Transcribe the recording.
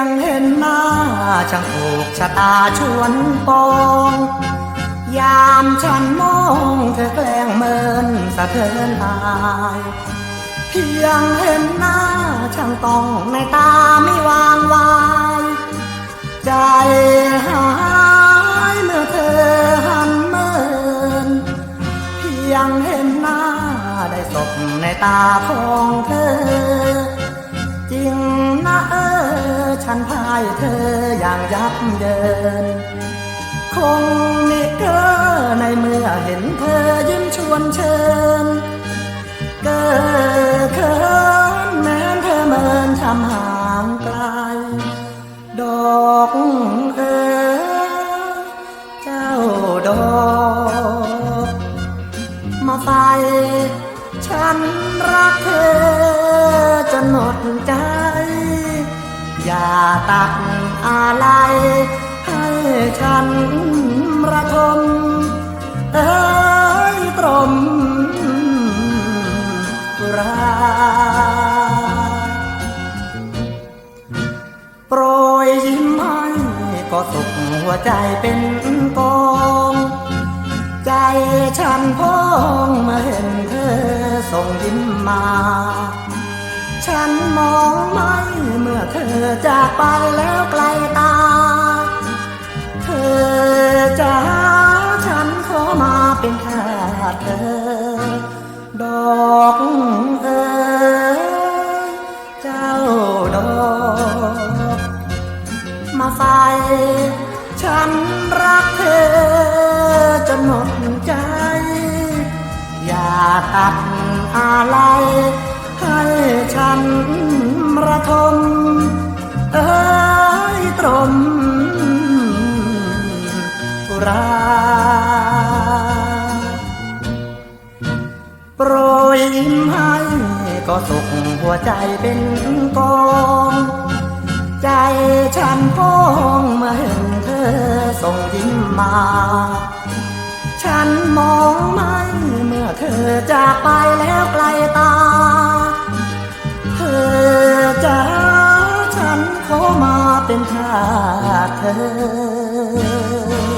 ยงเห็นหน้าช่างถูกชะตาชวนปอง ยามฉันมองเธอแกล้งเมินสะเทือนหายเพียงเห็นหน้าช่างต้องในตาไม่วางวายใจหายเมื่อเธอหันเมินเพียงเห็นหน้าได้ศพในตาของเธอ จริงนะเออ ฉันพายเธออย่างยับเยิน คงไม่เกอในเมื่อเห็นเธอยิ้มชวนเชิญ เกิดเขินแม้เธอเมินทำห่างไกล ดอกเอ๋ยเจ้าดอกมาใส่ฉันรักเธอ นหมดใจ อย่าตัดอะไร ให้ฉันระทม เอ้ยตรมราโปรยยิ้มให้ก็สุขหัวใจเป็นกองใจฉันพองเมื่อเห็นเธอส่งยิ้มมา ฉันมองไม่เมื่อเธอจากไปแล้วไกลตา เธอจะหาฉันขอมาเป็นทาสเธอ ดอกเอ๋ยเจ้าดอกมาใส่ฉันรักเธอจนหมดใจ อย่าตัดอะไร มเอ้ยตรมราโปรยยิ้มให้ก็สุขหัวใจเป็นกองใจฉันพองเมื่อเห็นเธอส่งยิ้มมา ฉันมองไม่เมื่อเธอจากไปแล้วไกลตา เป็นท่าเธอ